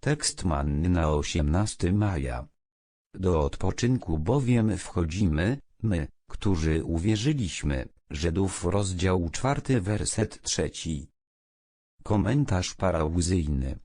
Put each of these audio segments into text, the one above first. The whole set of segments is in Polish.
Tekst manny na 18 maja. Do odpoczynku bowiem wchodzimy, my, którzy uwierzyliśmy, Żydów rozdział 4 werset 3. Komentarz parauzyjny.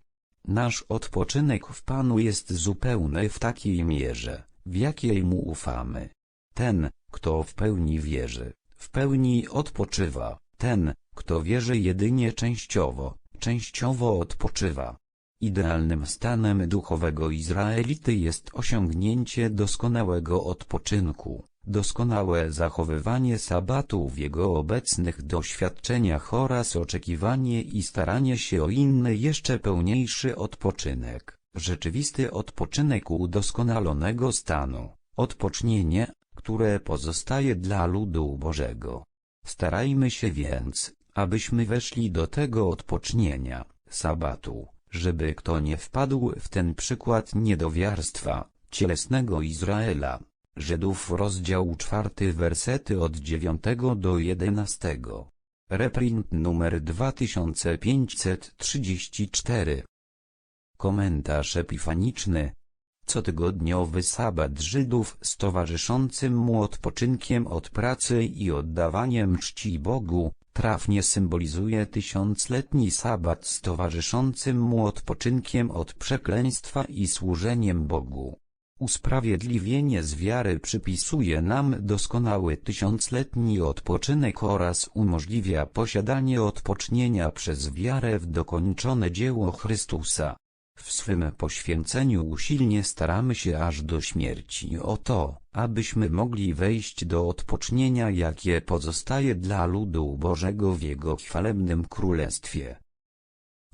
Nasz odpoczynek w Panu jest zupełny w takiej mierze, w jakiej Mu ufamy. Ten, kto w pełni wierzy, w pełni odpoczywa, ten, kto wierzy jedynie częściowo, częściowo odpoczywa. Idealnym stanem duchowego Izraelity jest osiągnięcie doskonałego odpoczynku, doskonałe zachowywanie sabatu w jego obecnych doświadczeniach oraz oczekiwanie i staranie się o inny jeszcze pełniejszy odpoczynek, rzeczywisty odpoczynek udoskonalonego stanu, odpocznienie, które pozostaje dla ludu Bożego. Starajmy się więc, abyśmy weszli do tego odpocznienia, sabatu, żeby kto nie wpadł w ten przykład niedowiarstwa, cielesnego Izraela. Żydów rozdział 4 wersety od 9 do 11. Reprint numer 2534 Komentarz epifaniczny Cotygodniowy sabat Żydów z towarzyszącym mu odpoczynkiem od pracy i oddawaniem czci Bogu, trafnie symbolizuje tysiącletni sabat z towarzyszącym mu odpoczynkiem od przekleństwa i służeniem Bogu. Usprawiedliwienie z wiary przypisuje nam doskonały tysiącletni odpoczynek oraz umożliwia posiadanie odpocznienia przez wiarę w dokończone dzieło Chrystusa. W swym poświęceniu usilnie staramy się aż do śmierci o to, abyśmy mogli wejść do odpocznienia jakie pozostaje dla ludu Bożego w Jego chwalebnym królestwie.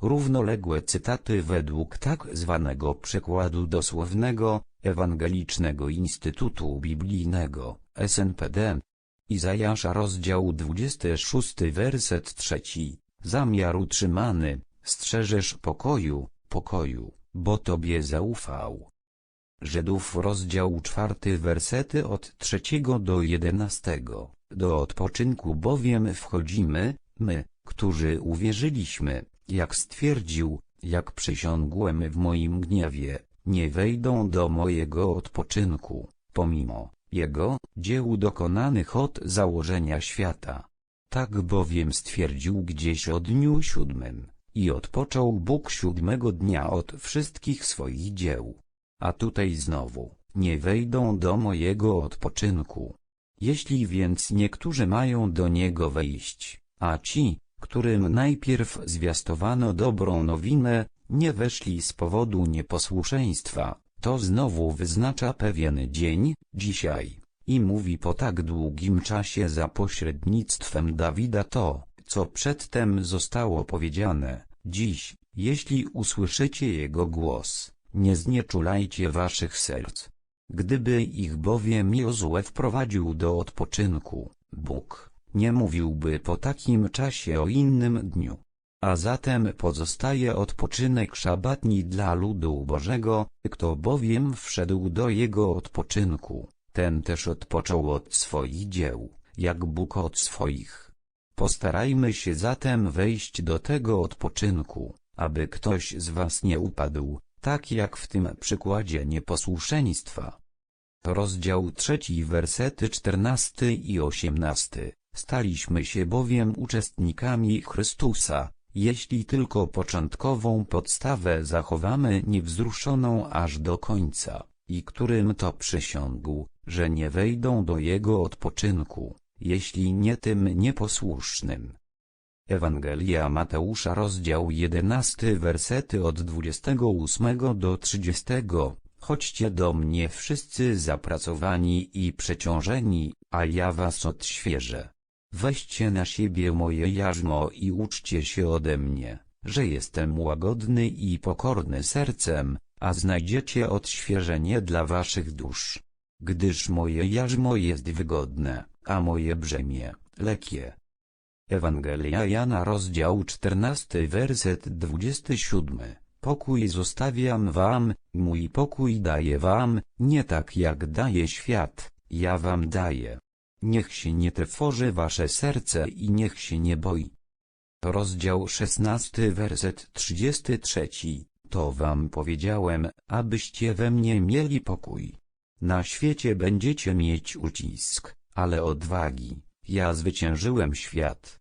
Równoległe cytaty według tak zwanego przekładu dosłownego, Ewangelicznego Instytutu Biblijnego, SNPD. Izajasza rozdział 26 werset 3. Zamiar utrzymany, strzeżesz pokoju, pokoju, bo Tobie zaufał. Żydów rozdział 4 wersety od 3 do 11. Do odpoczynku bowiem wchodzimy, my, którzy uwierzyliśmy, jak stwierdził, jak przysiągłem w moim gniewie, nie wejdą do mojego odpoczynku, pomimo Jego dzieł dokonanych od założenia świata. Tak bowiem stwierdził gdzieś o dniu siódmym, i odpoczął Bóg siódmego dnia od wszystkich swoich dzieł. A tutaj znowu, nie wejdą do mojego odpoczynku. Jeśli więc niektórzy mają do niego wejść, a ci, którym najpierw zwiastowano dobrą nowinę, nie weszli z powodu nieposłuszeństwa, to znowu wyznacza pewien dzień, dzisiaj, i mówi po tak długim czasie za pośrednictwem Dawida to, co przedtem zostało powiedziane, dziś, jeśli usłyszycie Jego głos, nie znieczulajcie waszych serc. Gdyby ich bowiem Jozue wprowadził do odpoczynku, Bóg, nie mówiłby po takim czasie o innym dniu. A zatem pozostaje odpoczynek szabatni dla ludu Bożego, kto bowiem wszedł do jego odpoczynku, ten też odpoczął od swoich dzieł, jak Bóg od swoich. Postarajmy się zatem wejść do tego odpoczynku, aby ktoś z was nie upadł, tak jak w tym przykładzie nieposłuszeństwa. Rozdział trzeci wersety czternasty i osiemnasty. Staliśmy się bowiem uczestnikami Chrystusa, jeśli tylko początkową podstawę zachowamy niewzruszoną aż do końca, i którym to przysiągł, że nie wejdą do Jego odpoczynku, jeśli nie tym nieposłusznym. Ewangelia Mateusza rozdział 11 wersety od 28 do 30 Chodźcie do mnie wszyscy zapracowani i przeciążeni, a ja was odświeżę. Weźcie na siebie moje jarzmo i uczcie się ode mnie, że jestem łagodny i pokorny sercem, a znajdziecie odświeżenie dla waszych dusz. Gdyż moje jarzmo jest wygodne, a moje brzemię, lekkie. Ewangelia Jana rozdział 14 werset 27 Pokój zostawiam wam, mój pokój daję wam, nie tak jak daje świat, ja wam daję. Niech się nie trwoży wasze serce i niech się nie boi. Rozdział 16 werset 33. To wam powiedziałem, abyście we mnie mieli pokój. Na świecie będziecie mieć ucisk, ale odwagi, ja zwyciężyłem świat.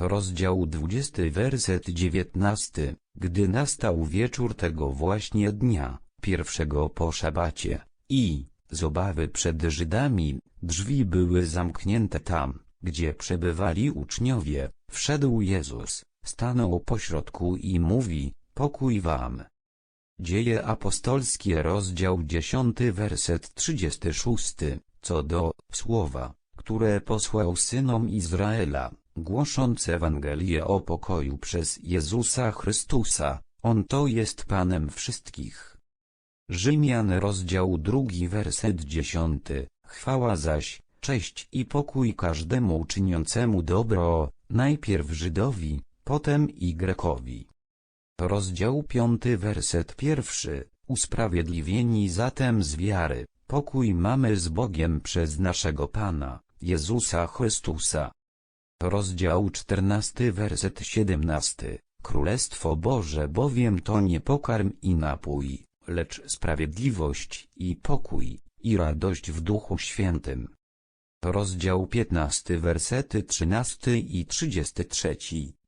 Rozdział 20 werset 19 Gdy nastał wieczór tego właśnie dnia, pierwszego po szabacie, i, z obawy przed Żydami, drzwi były zamknięte tam, gdzie przebywali uczniowie, wszedł Jezus, stanął pośrodku i mówi, pokój wam. Dzieje apostolskie rozdział 10 werset 36, co do słowa, które posłał synom Izraela, głosząc Ewangelię o pokoju przez Jezusa Chrystusa, On to jest Panem wszystkich. Rzymian rozdział 2 werset 10, chwała zaś, cześć i pokój każdemu czyniącemu dobro, najpierw Żydowi, potem i Grekowi. Rozdział 5 werset 1, usprawiedliwieni zatem z wiary, pokój mamy z Bogiem przez naszego Pana, Jezusa Chrystusa. Rozdział 14 werset 17 Królestwo Boże bowiem to nie pokarm i napój, lecz sprawiedliwość i pokój, i radość w Duchu Świętym. Rozdział 15 wersety 13 i 33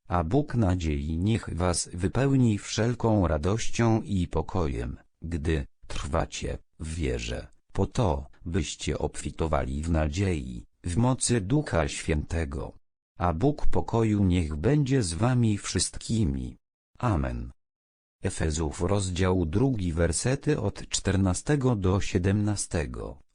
A Bóg nadziei niech was wypełni wszelką radością i pokojem, gdy trwacie w wierze, po to, byście obfitowali w nadziei, w mocy Ducha Świętego. A Bóg pokoju niech będzie z wami wszystkimi. Amen. Efezów rozdział drugi wersety od 14 do 17.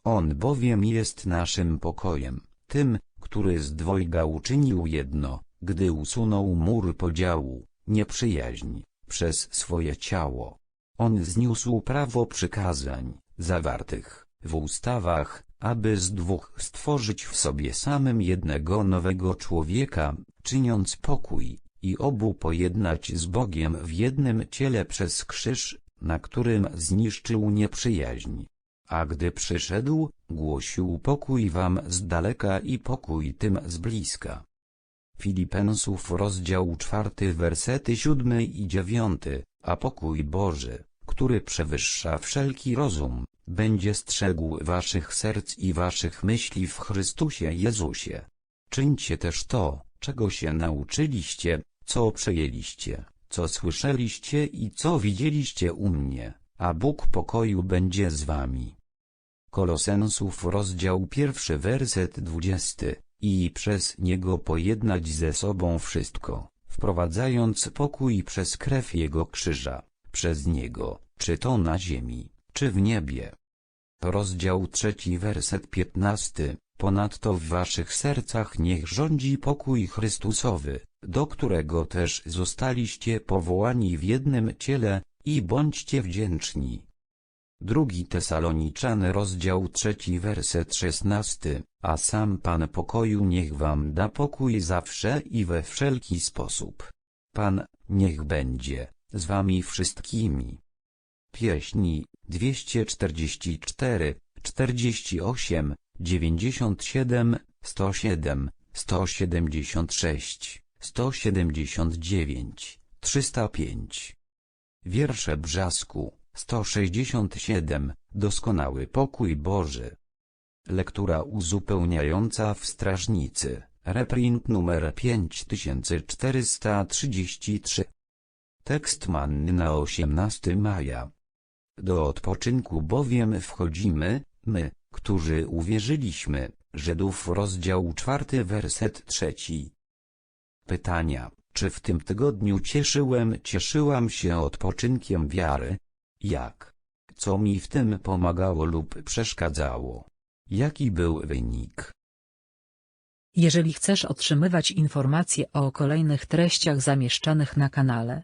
On bowiem jest naszym pokojem, tym, który z dwojga uczynił jedno, gdy usunął mur podziału, nieprzyjaźń, przez swoje ciało. On zniósł prawo przykazań, zawartych w ustawach, aby z dwóch stworzyć w sobie samym jednego nowego człowieka, czyniąc pokój, i obu pojednać z Bogiem w jednym ciele przez krzyż, na którym zniszczył nieprzyjaźń. A gdy przyszedł, głosił pokój wam z daleka i pokój tym z bliska. Filipensów rozdział czwarty wersety siódmy i dziewiąty, a pokój Boży, który przewyższa wszelki rozum, będzie strzegł waszych serc i waszych myśli w Chrystusie Jezusie. Czyńcie też to, czego się nauczyliście, co przejęliście, co słyszeliście i co widzieliście u mnie, a Bóg pokoju będzie z wami. Kolosensów rozdział pierwszy werset dwudziesty i przez niego pojednać ze sobą wszystko, wprowadzając pokój przez krew jego krzyża, przez niego, czy to na ziemi, czy w niebie. Rozdział trzeci werset piętnasty Ponadto w waszych sercach niech rządzi pokój Chrystusowy, do którego też zostaliście powołani w jednym ciele, i bądźcie wdzięczni. Drugi Tesaloniczany rozdział trzeci werset szesnasty, a sam Pan pokoju niech wam da pokój zawsze i we wszelki sposób. Pan, niech będzie, z wami wszystkimi. Pieśni, 244, 48, 97, 107, 176, 179, 305. Wiersze Brzasku, 167, Doskonały pokój Boży. Lektura uzupełniająca w Strażnicy, reprint numer 5433. Tekst manny na 18 maja. Do odpoczynku bowiem wchodzimy, my, którzy uwierzyliśmy, Żydów rozdział czwarty werset trzeci. Pytania, czy w tym tygodniu cieszyłem, cieszyłam się odpoczynkiem wiary? Jak? Co mi w tym pomagało lub przeszkadzało? Jaki był wynik? Jeżeli chcesz otrzymywać informacje o kolejnych treściach zamieszczanych na kanale,